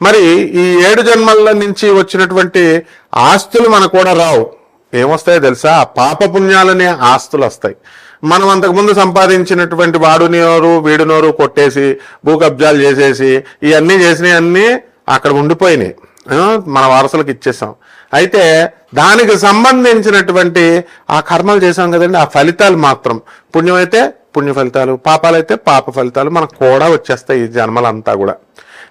మరి ఈ ఏడు జన్మల నుంచి వచ్చినటువంటి ఆస్తులు మనకు కూడా రావు. ఏమొస్తాయో తెలుసా? పాప పుణ్యాలనే ఆస్తులు వస్తాయి మనం అంతకుముందు సంపాదించినటువంటి వాడు నోరు వీడు నోరు కొట్టేసి భూ కబ్జాలు చేసేసి ఇవన్నీ చేసినవన్నీ అక్కడ ఉండిపోయినాయి. మన వారసులకు ఇచ్చేసాం. అయితే దానికి సంబంధించినటువంటి ఆ కర్మలు చేసాం కదండి. ఆ ఫలితాలు మాత్రం. పుణ్యం అయితే పుణ్య ఫలితాలు పాపాలైతే పాప ఫలితాలు మనకు కూడా వచ్చేస్తాయి ఈ జన్మలంతా కూడా.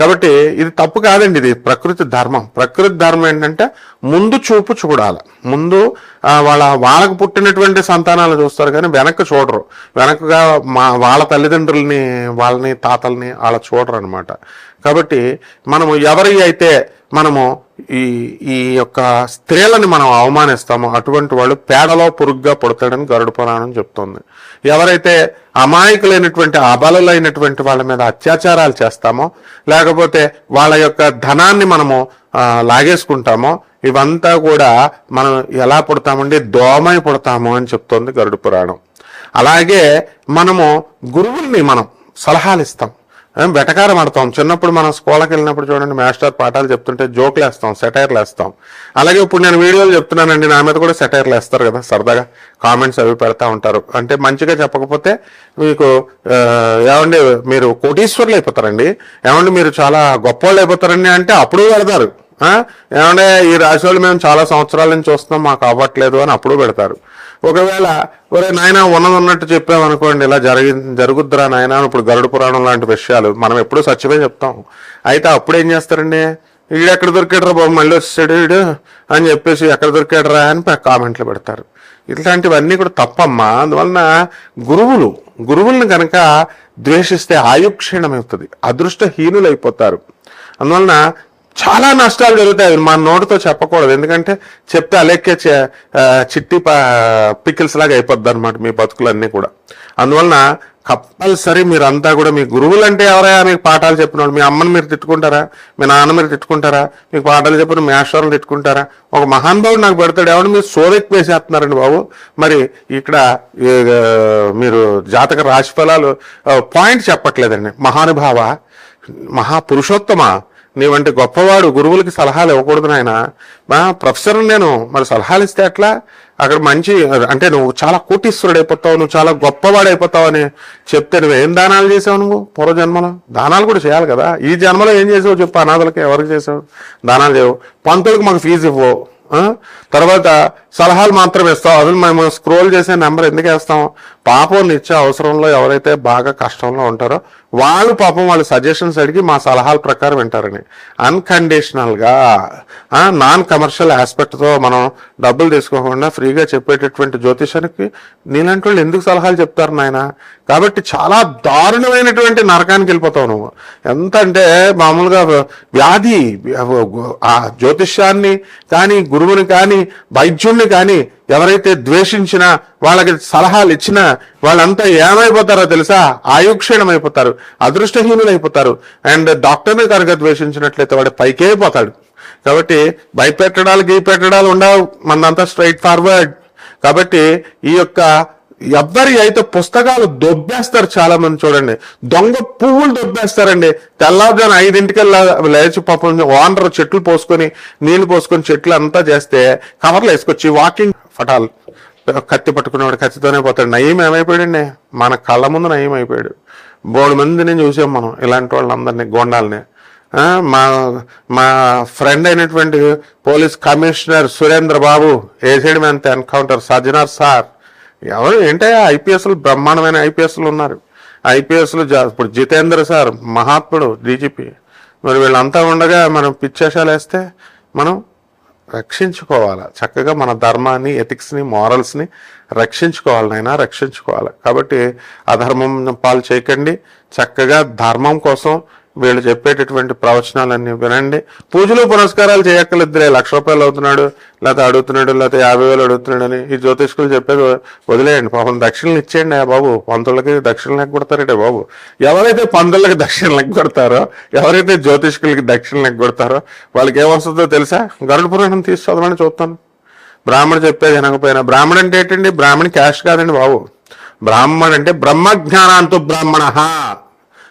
కాబట్టి ఇది తప్పు కాదండి ఇది ప్రకృతి ధర్మం. ప్రకృతి ధర్మం ఏంటంటే ముందు చూపు చూడాలి. ముందు వాళ్ళ వాళ్ళకు పుట్టినటువంటి సంతానాలు చూస్తారు కానీ వెనక్కి చూడరు. వెనకగా మా వాళ్ళ తల్లిదండ్రుల్ని వాళ్ళని తాతల్ని వాళ్ళ చూడరు అనమాట కాబట్టి మనము ఎవరి అయితే మనము ఈ ఈ యొక్క స్త్రీలని మనం అవమానిస్తామో అటువంటి వాళ్ళు పేడలో పురుగ్గా పుడతాడని గరుడు పురాణం చెప్తుంది. ఎవరైతే అమాయకులైనటువంటి అబలులైనటువంటి వాళ్ళ మీద అత్యాచారాలు చేస్తామో లేకపోతే వాళ్ళ యొక్క ధనాన్ని మనము లాగేసుకుంటామో ఇవంతా కూడా మనం ఎలా పుడతామండి? దోమై పుడతాము అని చెప్తోంది గరుడు పురాణం. అలాగే మనము గురువుల్ని మనం సలహాలు ఇస్తాం వెటకారం ఆడతాం. చిన్నప్పుడు మనం స్కూల్కి వెళ్ళినప్పుడు చూడండి మాస్టర్ పాఠాలు చెప్తుంటే జోక్లు వేస్తాం సెటైర్లు వేస్తాం. అలాగే ఇప్పుడు నేను వీడియోలు చెప్తున్నానండి నా మీద కూడా సెటైర్లు వేస్తారు కదా సరదాగా కామెంట్స్ అవి పెడతా ఉంటారు. అంటే మంచిగా చెప్పకపోతే మీకు ఏమండి మీరు కోటీశ్వర్లు అయిపోతారండి. ఏమండి మీరు చాలా గొప్పవాళ్ళు అయిపోతారండి అంటే అప్పుడు పెడతారు. ఏమంటే ఈ రాశి వాళ్ళు మేము చాలా సంవత్సరాల నుంచి చూస్తున్నాం మాకు అవ్వట్లేదు అని అప్పుడు పెడతారు. ఒకవేళ ఒరే నాయన ఉన్నది ఉన్నట్టు చెప్పామనుకోండి ఇలా జరిగి జరుగుద్దురా నాయన ఇప్పుడు గరుడు పురాణం లాంటి విషయాలు మనం ఎప్పుడూ సత్యమే చెప్తాం. అయితే అప్పుడు ఏం చేస్తారండి? వీడు ఎక్కడ దొరికాడరా బాబు మళ్ళీ వచ్చాడు వీడు అని చెప్పేసి ఎక్కడ దొరికాడరా అని కామెంట్లు పెడతారు. ఇట్లాంటివన్నీ కూడా తప్పమ్మా. అందువలన గురువులు గురువులను కనుక ద్వేషిస్తే ఆయుక్షీణమవుతుంది అదృష్టహీనులు అయిపోతారు అందువలన చాలా నష్టాలు జరుగుతాయి. అవి మన నోటితో చెప్పకూడదు. ఎందుకంటే చెప్తే అలెక్కే చే- చిట్టి పికిల్స్ లాగా అయిపోద్ది అనమాట మీ బతుకులన్నీ కూడా. అందువలన కంపల్సరీ మీరంతా కూడా మీ గురువులు అంటే ఎవరైనా మీకు పాఠాలు చెప్పిన వాళ్ళు మీ అమ్మని మీరు తిట్టుకుంటారా? మీ నాన్న మీరు తిట్టుకుంటారా? మీకు పాఠాలు చెప్పిన మీ ఆశ్వరం తిట్టుకుంటారా? ఒక మహానుభావుడు నాకు పెడతాడు. ఎవరు మీరు సోరెక్ వేసేస్తున్నారండి బాబు. మరి ఇక్కడ మీరు జాతక రాశి ఫలాలు పాయింట్ చెప్పట్లేదండి. మహానుభావ మహాపురుషోత్తమ నీ వంటి గొప్పవాడు గురువులకి సలహాలు ఇవ్వకూడదు నాయన. మా ప్రొఫెసర్ నేను మరి సలహాలు ఇస్తే ఎట్లా? అక్కడ మంచి అంటే నువ్వు చాలా కోటీశ్వరుడు అయిపోతావు నువ్వు చాలా గొప్పవాడు అయిపోతావు అని చెప్తే నువ్వు ఏం దానాలు చేసావు నువ్వు పూర్వజన్మలో? దానాలు కూడా చేయాలి కదా. ఈ జన్మలో ఏం చేసావు చెప్పు అనాథలకి ఎవరికి చేసావు? దానాలు చేయవు పంతులకు మాకు ఫీజు ఇవ్వవు తర్వాత సలహాలు మాత్రం ఇస్తాం అసలు మేము స్క్రోల్ చేసే నెంబర్ ఎందుకు వేస్తాం? పాపం ఇచ్చే అవసరంలో ఎవరైతే బాగా కష్టంలో ఉంటారో వాళ్ళు పాపం వాళ్ళ సజెషన్స్ అడిగి మా సలహాల ప్రకారం వింటారని. అన్కండిషనల్గా నాన్ కమర్షియల్ ఆస్పెక్ట్తో మనం డబ్బులు తీసుకోకుండా ఫ్రీగా చెప్పేటటువంటి జ్యోతిషానికి నీలాంటి వాళ్ళు ఎందుకు సలహాలు చెప్తారు నాయన? కాబట్టి చాలా దారుణమైనటువంటి నరకానికి వెళ్ళిపోతావు నువ్వు. ఎంత అంటే మామూలుగా వ్యాధి ఆ జ్యోతిష్యాన్ని కానీ గురువుని కానీ వైద్యుణ్ణి కానీ ఎవరైతే ద్వేషించినా వాళ్ళకి సలహాలు ఇచ్చినా వాళ్ళంతా ఏమైపోతారో తెలుసా? ఆయుక్షీణం అయిపోతారు అదృష్టహీనులు అయిపోతారు అండ్ డాక్టర్ని కనుక ద్వేషించినట్లయితే వాడు పైకే పోతాడు. కాబట్టి భయపెట్టడాలు గీ పెట్టడాలు ఉండవు. మనంతా స్ట్రైట్ ఫార్వర్డ్ కాబట్టి ఈ యొక్క ఎవ్వరి అయితే పుస్తకాలు దొబ్బేస్తారు చాలా మంది చూడండి. దొంగ పువ్వులు దొబ్బేస్తారండి. తెల్లారుజాను ఐదింటికి లేచి పాపం ఓనర్ చెట్లు పోసుకొని నీళ్ళు పోసుకొని చెట్లు అంతా చేస్తే కవర్లు వేసుకొచ్చి వాకింగ్ ఫటాలు కత్తి పట్టుకునేవాడు కత్తితోనే పోతాడు. నయం ఏమైపోయాడండి? మన కళ్ళ ముందు నయం అయిపోయాడు. బోడు మందిని చూసాం మనం ఇలాంటి వాళ్ళందరినీ గోండాలని. మా మా ఫ్రెండ్ అయినటువంటి police commissioner Surendra Babu acid man encounter? Sajjanar sir. ఎవరు? ఏంటంటే ఐపీఎస్లు బ్రహ్మాండమైన ఐపీఎస్లు ఉన్నారు. ఐపీఎస్లు ఇప్పుడు జితేంద్ర సార్ మహాత్ముడు డీజీపీ. మరి వీళ్ళంతా ఉండగా మనం పిచ్చేషాలు వేస్తే మనం రక్షించుకోవాలి? చక్కగా మన ధర్మాన్ని ఎథిక్స్ని మారల్స్ని రక్షించుకోవాలి రక్షించుకోవాలి. కాబట్టి అధర్మం పాలు చేయకండి. చక్కగా ధర్మం కోసం వీళ్ళు చెప్పేటటువంటి ప్రవచనాలన్నీ వినండి. పూజలు పునస్కారాలు చేయక్కర్లేదురే లక్ష రూపాయలు అవుతున్నాడు లేకపోతే అడుగుతున్నాడు లేకపోతే యాభై వేలు అడుగుతున్నాడు అని ఈ జ్యోతిష్కులు చెప్పేది వదిలేయండి. పాపం దక్షిణలు ఇచ్చేయండి ఆ బాబు. పంతులకి దక్షిణలు లెక్క బాబు. ఎవరైతే పంతులకి దక్షిణ లెక్క కొడతారో ఎవరైతే జ్యోతిష్కులకి దక్షిణ లెక్క కొడతారో వాళ్ళకి ఏమొస్తుందో తెలుసా? గరుడ పురాణం తీసి చదవమని చూస్తాను. బ్రాహ్మణ చెప్పేది వినకపోయినా బ్రాహ్మణ అంటే ఏంటండి? బ్రాహ్మణ క్యాష్ కాదండి బాబు. బ్రాహ్మణ అంటే బ్రహ్మజ్ఞానాంతు బ్రాహ్మణ.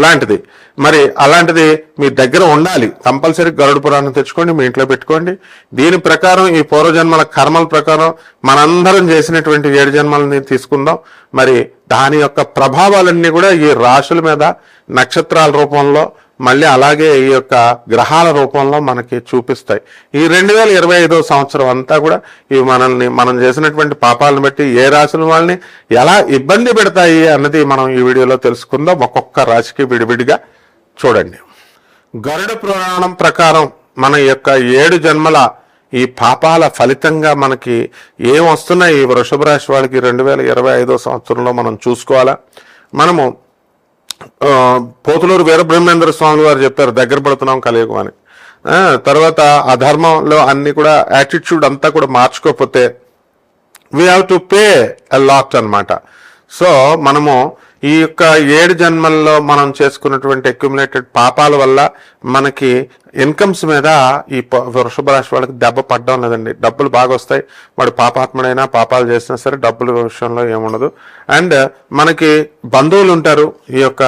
లాంటిది. మరి అలాంటిది మీ దగ్గర ఉండాలి. కంపల్సరీ గరుడు పురాణం తెచ్చుకోండి మీ ఇంట్లో పెట్టుకోండి. దీని ప్రకారం ఈ పూర్వజన్మల కర్మల ప్రకారం మనందరం చేసినటువంటి ఏడు జన్మలని తీసుకుందాం. మరి దాని యొక్క ప్రభావాలన్నీ కూడా ఈ రాశుల మీద నక్షత్రాల రూపంలో మళ్ళీ అలాగే ఈ యొక్క గ్రహాల రూపంలో మనకి చూపిస్తాయి. ఈ రెండు వేల ఇరవై ఐదో సంవత్సరం అంతా కూడా ఇవి మనల్ని మనం చేసినటువంటి పాపాలను బట్టి ఏ రాశుల వాళ్ళని ఎలా ఇబ్బంది పెడతాయి అన్నది మనం ఈ వీడియోలో తెలుసుకుందాం. ఒక్కొక్క రాశికి విడివిడిగా చూడండి. గరుడ పురాణం ప్రకారం మన యొక్క ఏడు జన్మల ఈ పాపాల ఫలితంగా మనకి ఏం వస్తున్నాయి? ఈ వృషభ రాశి వాళ్ళకి రెండు వేల ఇరవై ఐదో సంవత్సరంలో మనం చూసుకోవాలా? మనము పోతులూరు వీరబ్రహ్మేంద్ర స్వామి వారు చెప్పారు దగ్గర పడుతున్నాం కలియుగం అని. తర్వాత ఆ ధర్మంలో అన్ని కూడా యాటిట్యూడ్ అంతా కూడా మార్చుకోకపోతే we have to pay a lot అన్నమాట. సో మనము ఈ యొక్క ఏడు జన్మల్లో మనం చేసుకున్నటువంటి అక్యుములేటెడ్ పాపాల వల్ల మనకి ఇన్కమ్స్ మీద ఈ వృషభ రాశి వాళ్ళకి దెబ్బ పడడం లేదండి. డబ్బులు బాగా వస్తాయి. వాడు పాపాత్ముడైనా పాపాలు చేసినా సరే డబ్బుల విషయంలో ఏముండదు. అండ్ మనకి బంధువులు ఉంటారు. ఈ యొక్క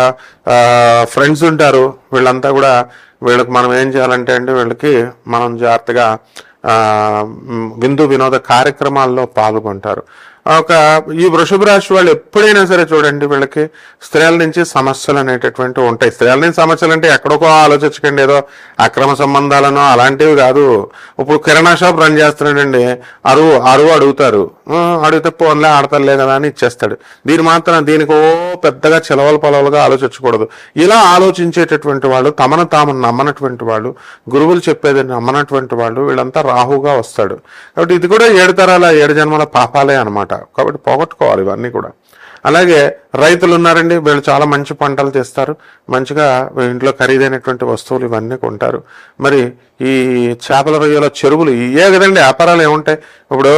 ఫ్రెండ్స్ ఉంటారు. వీళ్ళంతా కూడా వీళ్ళకి మనం ఏం చేయాలంటే అండి వీళ్ళకి మనం జాగ్రత్తగా విందు వినోద కార్యక్రమాల్లో పాల్గొంటారు. ఒక ఈ వృషభ రాశి వాళ్ళు ఎప్పుడైనా సరే చూడండి వీళ్ళకి స్త్రీల నుంచి సమస్యలు అనేటటువంటి ఉంటాయి. స్త్రీల నుంచి సమస్యలు అంటే ఎక్కడికో ఆలోచించకండి. ఏదో అక్రమ సంబంధాలను అలాంటివి కాదు. ఇప్పుడు కిరాణా షాప్ రన్ చేస్తున్నాడండి. అరువు అరువు అడుగుతారు. అడిగితే పోన్లే ఆడతలే కదా అని ఇచ్చేస్తాడు. దీని మాత్రం దీనికి ఓ పెద్దగా చెలవల పొలవలుగా ఆలోచించకూడదు. ఇలా ఆలోచించేటటువంటి వాళ్ళు తమను తాము నమ్మనటువంటి వాళ్ళు గురువులు చెప్పేది నమ్మనటువంటి వాళ్ళు వీళ్ళంతా రాహుగా వస్తాడు. కాబట్టి ఇది కూడా ఏడు తరాల ఏడు జన్మల పాపాలే అనమాట కాబట్టి పోగొట్టుకోవాలి ఇవన్నీ కూడా. అలాగే రైతులు ఉన్నారండి వీళ్ళు చాలా మంచి పంటలు తెస్తారు. మంచిగా ఇంట్లో ఖరీదైనటువంటి వస్తువులు ఇవన్నీ కొంటారు. మరి ఈ చేపల రొయ్యల చెరువులు ఇవే కదండి వ్యాపారాలు ఏముంటాయి? ఇప్పుడు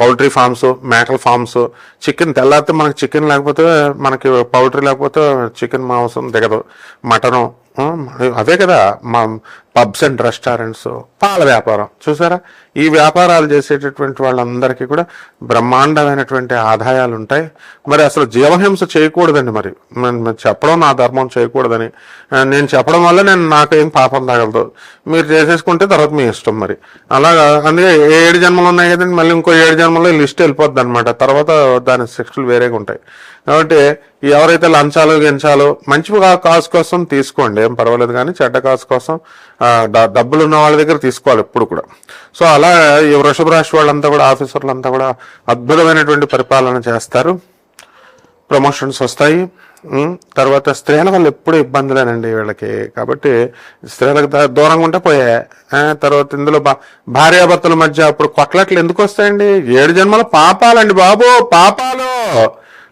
పౌల్ట్రీ ఫార్మ్స్ మేకల ఫార్మ్స్ చికెన్ తెల్లారితే మనకి చికెన్ లేకపోతే మనకి పౌల్ట్రీ లేకపోతే చికెన్ మాంసం దిగదు. మటను అదే అవే కదా మా పబ్స్ అండ్ రెస్టారెంట్స్ పాల వ్యాపారం. చూసారా? ఈ వ్యాపారాలు చేసేటటువంటి వాళ్ళందరికీ కూడా బ్రహ్మాండమైనటువంటి ఆదాయాలు ఉంటాయి మరి అసలు జీవహింస చేయకూడదండి మరి. చెప్పడం నా ధర్మం చేయకూడదని. నేను చెప్పడం వల్ల నేను నాకేం పాపం తగలదు. మీరు చేసేసుకుంటే తర్వాత మీ ఇష్టం మరి. అలాగా అందుకే ఏ ఏడు జన్మలు ఉన్నాయి కదండి మళ్ళీ ఇంకో ఏడు జన్మలో లిస్ట్ వెళ్ళిపోద్ది అనమాట తర్వాత దాని శిక్షలు వేరేగా ఉంటాయి. కాబట్టి ఎవరైతే లంచాలు గించాలు మంచి కాసు కోసం తీసుకోండి ఏం పర్వాలేదు కానీ చెడ్డ కాసు కోసం డబ్బులు ఉన్న వాళ్ళ దగ్గర తీసుకోవాలి ఎప్పుడు కూడా. సో అలా ఈ వృషభ రాశి వాళ్ళంతా కూడా ఆఫీసర్లంతా కూడా అద్భుతమైనటువంటి పరిపాలన చేస్తారు. ప్రమోషన్స్ వస్తాయి. తర్వాత స్త్రీల వల్ల ఎప్పుడు ఇబ్బందులేనండి వీళ్ళకి. కాబట్టి స్త్రీలకు దూరంగా ఉంటే పోయే. తర్వాత ఇందులో భార్యాభర్తల మధ్య అప్పుడు కొట్లాట్లు ఎందుకు వస్తాయండి? ఏడు జన్మల పాపాలండి బాబు పాపాలు.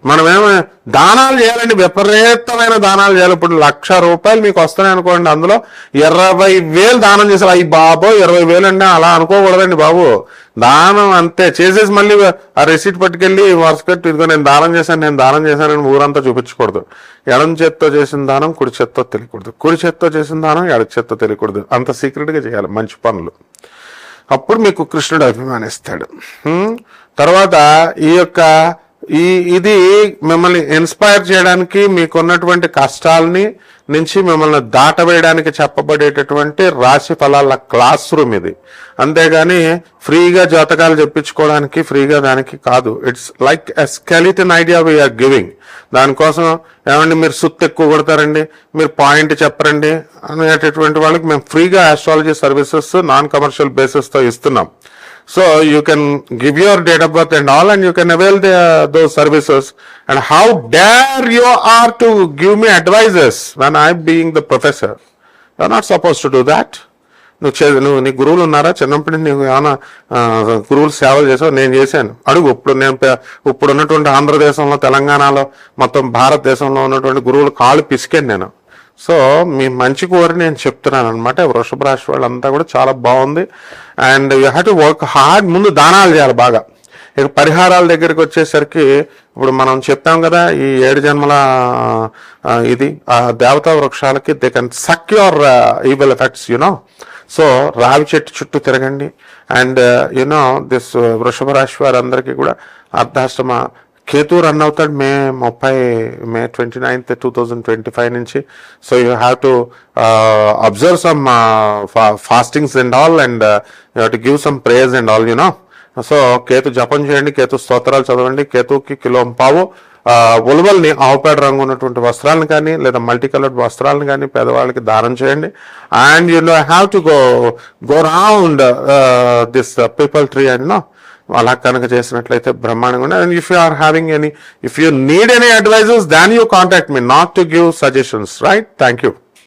మనమేమో దానాలు చేయాలండి. విపరీతమైన దానాలు చేయాలి. ఇప్పుడు లక్ష రూపాయలు మీకు వస్తున్నాయి అనుకోండి అందులో ఇరవై వేలు దానం చేశారు. అయ్యి బాబో ఇరవై వేలు అండి అలా అనుకోకూడదండి బాబు. దానం అంతే. చేసేసి మళ్ళీ ఆ రెసిప్ట్ పట్టుకెళ్ళి వరుసకట్టు ఇదిగో నేను దానం చేశాను నేను దానం చేశానని ఊరంతా చూపించకూడదు. ఎడం చేత్తో చేసిన దానం కుడి చేత్తో తెలియకూడదు. కుడి చేత్తో చేసిన దానం ఎడ చేత్తో తెలియకూడదు. అంత సీక్రెట్గా చేయాలి మంచి పనులు. అప్పుడు మీకు కృష్ణుడు అభిమానిస్తాడు. తర్వాత ఈ యొక్క ఈ ఇది మిమ్మల్ని ఇన్స్పైర్ చేయడానికి మీకున్నటువంటి కష్టాలని నుంచి మిమ్మల్ని దాటవేయడానికి చెప్పబడేటటువంటి రాశి ఫలాల క్లాస్ రూమ్ ఇది. అంతేగాని ఫ్రీగా జాతకాలు చెప్పించుకోవడానికి ఫ్రీగా దానికి కాదు. It's like a skeleton idea we are giving దానికోసం ఏమండి మీరు సుత్తు ఎక్కువ కొడతారండి మీరు పాయింట్ చెప్పరండి అనేటటువంటి వాళ్ళకి మేము ఫ్రీగా ఆస్ట్రాలజీ సర్వీసెస్ నాన్ కమర్షియల్ బేసిస్తో ఇస్తున్నాం. So you can give your date of birth and all and you can avail the those services and how dare you are to give me advises when I being the professor you are not suppose to do that నువ్వు చే నువ్వు నీ గురువులు ఉన్నారా? చిన్నప్పటి నుంచి నీకు ఏమైనా గురువులు సేవలు చేసావు? నేను చేశాను. అడుగు ఇప్పుడు నేను ఇప్పుడు ఉన్నటువంటి ఆంధ్రదేశంలో తెలంగాణలో మొత్తం భారతదేశంలో ఉన్నటువంటి గురువులు కాళ్ళు పిసికాను నేను. సో మీ మంచి కోరి నేను చెప్తున్నాను అనమాట వృషభ రాశి వాళ్ళంతా కూడా చాలా బాగుంది. And you have to work hard. ముందు దానాలు చేయాలి బాగా. ఇక పరిహారాల దగ్గరికి వచ్చేసరికి ఇప్పుడు మనం చెప్పాం కదా ఈ ఏడు జన్మల ఇది ఆ దేవతా వృక్షాలకి they can suck your evil effects you know so రావి చెట్టు చుట్టూ తిరగండి. And uh, you know this uh, వృషభ రాశి వారందరికీ కూడా అర్ధాష్టమ కేతు రన్ అవుతాడు మే ముప్పై May twenty ninth two thousand twenty five నుంచి so you have to observe some fastings and all and you have to give some prayers and all you know so Ketu జపం చేయండి కేతు స్తోత్రాలు చదవండి కేతుకి kilo పావు. ఉలువల్ని ఉలవల్ని ఆవుపేడ రంగు ఉన్నటువంటి వస్త్రాలను కానీ లేదా మల్టీ కలర్డ్ వస్త్రాలను కానీ పేదవాళ్ళకి దానం చేయండి. And you know have to go go round this people tree and no అలా కనుక చేసినట్లయితే బ్రహ్మాండంగా and if you are having any if you need any advises then you contact me not to give suggestions right thank you